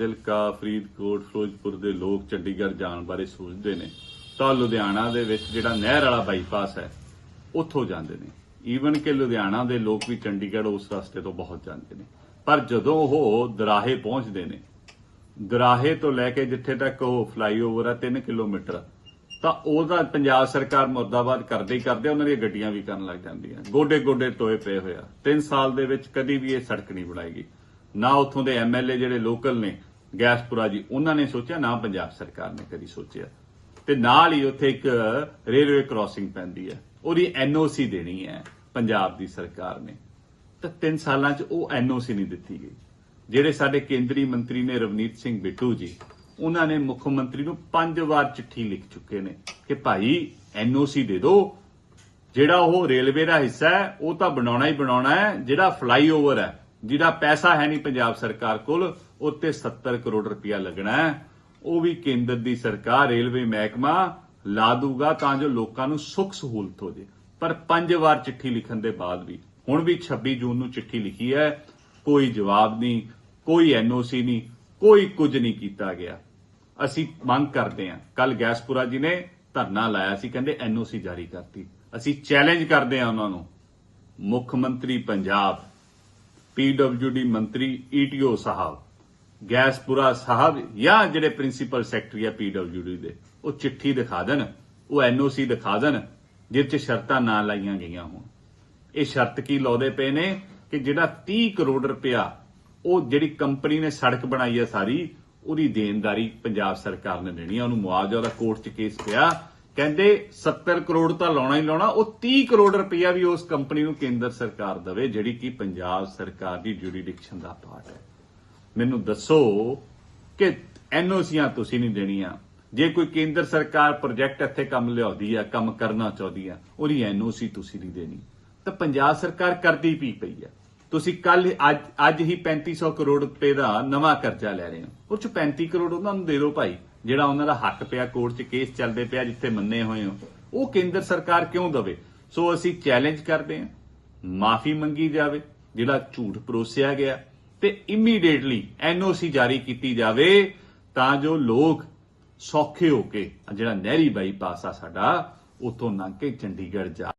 ਫਾਜ਼ਿਲਕਾ, ਫਰੀਦਕੋਟ, ਫਿਰੋਜ਼ਪੁਰ ਦੇ ਲੋਕ ਚੰਡੀਗੜ੍ਹ ਜਾਣ ਬਾਰੇ ਸੋਚਦੇ ਨੇ ਤਾਂ ਲੁਧਿਆਣਾ ਦੇ ਵਿੱਚ ਜਿਹੜਾ ਨਹਿਰ ਵਾਲਾ ਬਾਈਪਾਸ ਹੈ, ਉੱਥੋਂ ਜਾਂਦੇ ਨੇ। ਈਵਨ ਕਿ ਲੁਧਿਆਣਾ ਦੇ ਲੋਕ ਵੀ ਚੰਡੀਗੜ੍ਹ ਉਸ ਰਸਤੇ ਤੋਂ ਬਹੁਤ ਜਾਂਦੇ ਨੇ। ਪਰ ਜਦੋਂ ਉਹ ਦਰਾਹੇ ਪਹੁੰਚਦੇ ਨੇ, ਦਰਾਹੇ ਤੋਂ ਲੈ ਕੇ ਜਿੱਥੇ ਤੱਕ ਉਹ ਫਲਾਈਓਵਰ ਹੈ 3 ਕਿਲੋਮੀਟਰ, ਤਾਂ ਉਹਦਾ ਪੰਜਾਬ ਸਰਕਾਰ ਮੁਰਦਾਬਾਦ ਕਰਦੇ ਹੀ ਕਰਦੇ ਉਹਨਾਂ ਦੀਆਂ ਗੱਡੀਆਂ ਵੀ ਕਰਨ ਲੱਗ ਜਾਂਦੀਆਂ ਗੋਡੇ ਗੋਡੇ ਟੋਏ ਪਏ ਹੋਇਆ 3 ਸਾਲ ਦੇ ਵਿੱਚ ਕਦੀ ਵੀ ਇਹ ਸੜਕ ਨਹੀਂ ਬਣਾਏਗੀ ਨਾ ਉੱਥੋਂ ਦੇ ਐਮਐਲਏ ਜਿਹੜੇ ਲੋਕਲ ਨੇ ਗੈਸਪੁਰਾ ਜੀ, ਉਹਨਾਂ ਨੇ ਸੋਚਿਆ, ਨਾ ਪੰਜਾਬ ਸਰਕਾਰ ਨੇ ਕਦੀ ਸੋਚਿਆ। ਤੇ ਨਾਲ ਹੀ ਉੱਥੇ ਇੱਕ ਰੇਲਵੇ ਕ੍ਰਾਸਿੰਗ ਪੈਂਦੀ ਹੈ। ਉਹਦੀ ਐਨਓਸੀ ਦੇਣੀ ਹੈ ਪੰਜਾਬ ਦੀ ਸਰਕਾਰ ਨੇ। ਤਾਂ 3 ਸਾਲਾਂ 'ਚ ਉਹ ਐਨਓਸੀ ਨਹੀਂ ਦਿੱਤੀ ਗਈ। ਜਿਹੜੇ ਸਾਡੇ ਕੇਂਦਰੀ ਮੰਤਰੀ ਨੇ ਰਵਨੀਤ ਸਿੰਘ ਬਿੱਟੂ ਜੀ, ਉਹਨਾਂ ਨੇ ਮੁੱਖ ਮੰਤਰੀ ਨੂੰ ਪੰਜ ਵਾਰ ਚਿੱਠੀ ਲਿਖ ਚੁੱਕੇ ਨੇ ਕਿ ਭਾਈ, ਐਨਓਸੀ ਦੇ ਦਿਓ। ਜਿਹੜਾ ਉਹ ਰੇਲਵੇ ਦਾ ਹਿੱਸਾ ਹੈ, ਉਹ ਤਾਂ ਬਣਾਉਣਾ ਹੀ ਬਣਾਉਣਾ ਹੈ। ਜਿਹੜਾ ਫਲਾਈਓਵਰ ਹੈ ਜਿਹੜਾ ਪੈਸਾ ਹੈ ਨਹੀਂ ਪੰਜਾਬ ਸਰਕਾਰ ਕੋਲ ਉੱਤੇ 70 ਕਰੋੜ ਰੁਪਇਆ ਲੱਗਣਾ ਹੈ। ਉਹ ਵੀ ਕੇਂਦਰ ਦੀ ਸਰਕਾਰ, ਰੇਲਵੇ ਮਹਿਕਮਾ ਲਾ ਦੂਗਾ ਤਾਂ ਜੋ ਲੋਕਾਂ ਨੂੰ ਸੁੱਖ ਸਹੂਲਤ ਹੋ ਜੇ। ਪਰ ਪੰਜ ਵਾਰ ਚਿੱਠੀ ਲਿਖਣ ਦੇ ਬਾਅਦ ਵੀ, ਹੁਣ ਵੀ 26 ਜੂਨ ਨੂੰ ਚਿੱਠੀ ਲਿਖੀ ਹੈ। ਕੋਈ ਜਵਾਬ ਨਹੀਂ, ਕੋਈ ਐਨਓਸੀ ਨਹੀਂ, ਕੋਈ ਕੁਝ ਨਹੀਂ ਕੀਤਾ ਗਿਆ। ਅਸੀਂ ਮੰਗ ਕਰਦੇ ਹਾਂ ਕੱਲ ਗੈਸਪੁਰਾ ਜੀ ਨੇ ਧਰਨਾ ਲਾਇਆ ਸੀ, ਕਹਿੰਦੇ ਐਨਓਸੀ ਜਾਰੀ ਕਰਤੀ। ਅਸੀਂ ਚੈਲੰਜ ਕਰਦੇ ਹਾਂ ਉਹਨਾਂ ਨੂੰ। ਮੁੱਖ ਮੰਤਰੀ ਪੰਜਾਬ ਪੀਡਬਲਯੂਡੀ ਮੰਤਰੀ ਈਟੀਓ ਸਾਹਿਬ। ਗੈਸਪੁਰਾ ਸਾਹਿਬ ਜਾਂ ਜਿਹੜੇ ਪ੍ਰਿੰਸੀਪਲ ਸੈਕਟਰੀ ਆ ਪੀਡਬਲਯੂਡੀ ਦੇ, ਉਹ ਚਿੱਠੀ ਦਿਖਾ ਦੇਣ, ਉਹ ਐਨਓਸੀ ਦਿਖਾ ਦੇਣ ਜਿਸ 'ਚ ਸ਼ਰਤਾਂ ਨਾ ਲਾਈਆਂ ਗਈਆਂ ਹੋਣ। ਇਹ ਸ਼ਰਤ ਕੀ ਲਾਉਦੇ ਪਏ ਨੇ ਕਿ ਜਿਹੜਾ 30 ਕਰੋੜ ਰੁਪਇਆ ਉਹ ਜਿਹੜੀ ਕੰਪਨੀ ਨੇ ਸੜਕ ਬਣਾਈ ਹੈ ਸਾਰੀ, ਉਹਦੀ ਦੇਣਦਾਰੀ ਪੰਜਾਬ ਸਰਕਾਰ ਨੇ ਦੇਣੀ ਆ। ਉਹਨੂੰ ਮੁਆਵਜ਼ਾ ਉਹਦਾ ਕੋਰਟ 'ਚ ਕੇਸ ਪਿਆ। ਕਹਿੰਦੇ 70 ਕਰੋੜ ਤਾਂ ਲਾਉਣਾ ਹੀ ਲਾਉਣਾ, ਉਹ 30 ਕਰੋੜ ਰੁਪਇਆ ਵੀ ਉਸ ਕੰਪਨੀ ਨੂੰ ਕੇਂਦਰ ਸਰਕਾਰ ਦੇਵੇ, ਜਿਹੜੀ ਕਿ ਪੰਜਾਬ ਸਰਕਾਰ ਦੀ ਜੁਰੀਡਿਕਸ਼ਨ ਦਾ ਪਾਰਟ ਹੈ। ਮੈਨੂੰ ਦੱਸੋ ਕਿ ਐਨਓਸੀਆਂ ਤੁਸੀਂ ਨਹੀਂ ਦੇਣੀਆਂ। ਜੇ ਕੋਈ ਕੇਂਦਰ ਸਰਕਾਰ ਪ੍ਰੋਜੈਕਟ ਇੱਥੇ ਕੰਮ ਲਿਆਉਂਦੀ ਆ, ਕੰਮ ਕਰਨਾ ਚਾਹੁੰਦੀ ਆ, ਉਹਦੀ ਐਨਓਸੀ ਤੁਸੀਂ ਨਹੀਂ ਦੇਣੀ। ਤਾਂ ਪੰਜਾਬ ਸਰਕਾਰ ਕਰਦੀ ਪਈ ਪਈ ਆ? ਤੁਸੀਂ ਕੱਲ ਅੱਜ ਅੱਜ ਹੀ 3500 ਕਰੋੜ ਰੁਪਏ ਦਾ ਨਵਾਂ ਕਰਜ਼ਾ ਲੈ ਰਹੇ ਹੋ। ਉਹ ਚ 35 ਕਰੋੜ ਉਹਨਾਂ ਨੂੰ ਦੇ ਦਿਓ ਭਾਈ, ਜਿਹੜਾ ਉਹਨਾਂ ਦਾ ਹੱਕ ਪਿਆ, ਕੋਰਟ 'ਚ ਕੇਸ ਚੱਲਦੇ ਪਿਆ ਜਿੱਥੇ ਮੰਨੇ ਹੋਏ ਹੋ। ਉਹ ਕੇਂਦਰ ਸਰਕਾਰ ਕਿਉਂ ਦਵੇ? ਸੋ ਅਸੀਂ ਚੈਲੰਜ ਕਰਦੇ ਹਾਂ। ਮਾਫੀ ਮੰਗੀ ਜਾਵੇ, ਜਿਹੜਾ ਝੂਠ ਪਰੋਸਿਆ ਗਿਆ। ਤੇ ਇਮੀਡੀਏਟਲੀ ਐਨਓਸੀ ਜਾਰੀ ਕੀਤੀ ਜਾਵੇ ਤਾਂ ਜੋ ਲੋਕ ਸੌਖੇ ਹੋ ਕੇ ਜਿਹੜਾ ਨਹਿਰੀ ਬਾਈਪਾਸ ਆ ਸਾਡਾ, ਉਥੋਂ ਲੰਘ ਕੇ ਚੰਡੀਗੜ੍ਹ ਜਾ